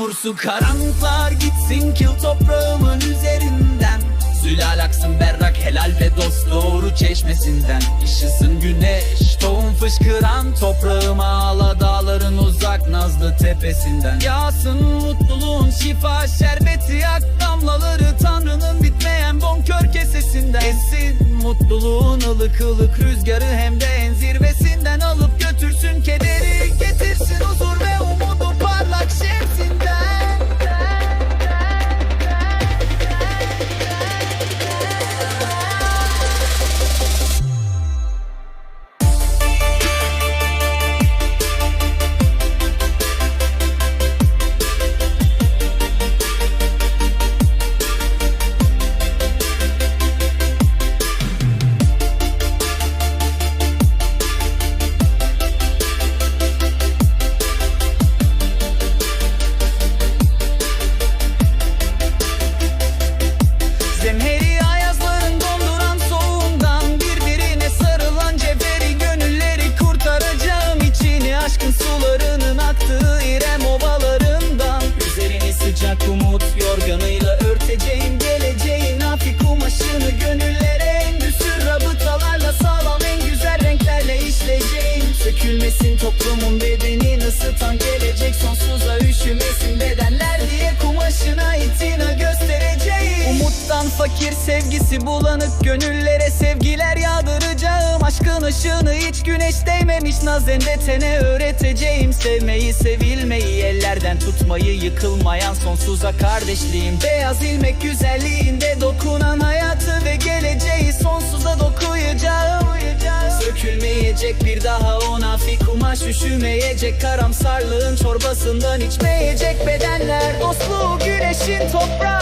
vursun karanlıklar gitsin kil toprağımın üzerinden. Zülal aksın berrak helal ve dost doğru çeşmesinden. Işısın güneş tohum fışkıran toprağıma ağla dağların uzak nazlı tepesinden. Yağsın mutluluğun şifa şerbeti ak damlaları Tanrı'nın bitmeyen bonkör kesesinden. Essin mutluluğun ılık ılık rüzgarı hem de toplumun bedenini ısıtan gelecek? Sonsuza üşümesin bedenler diye kumaşına itina göstereceğim Umuttan fakir sevgisi bulanık gönüllere sevgiler yağdıracağım. Aşkın ışığını hiç güneş değmemiş nazende tene öğreteceğim. Sevmeyi sevilmeyi ellerden tutmayı yıkılmayan sonsuza kardeşliğim. Beyaz ilmek güzelliğinde dokunan hayatı ve geleceği üşümeyecek Karamsarlığın çorbasından içmeyecek bedenler. Dostluğu güneşin toprağa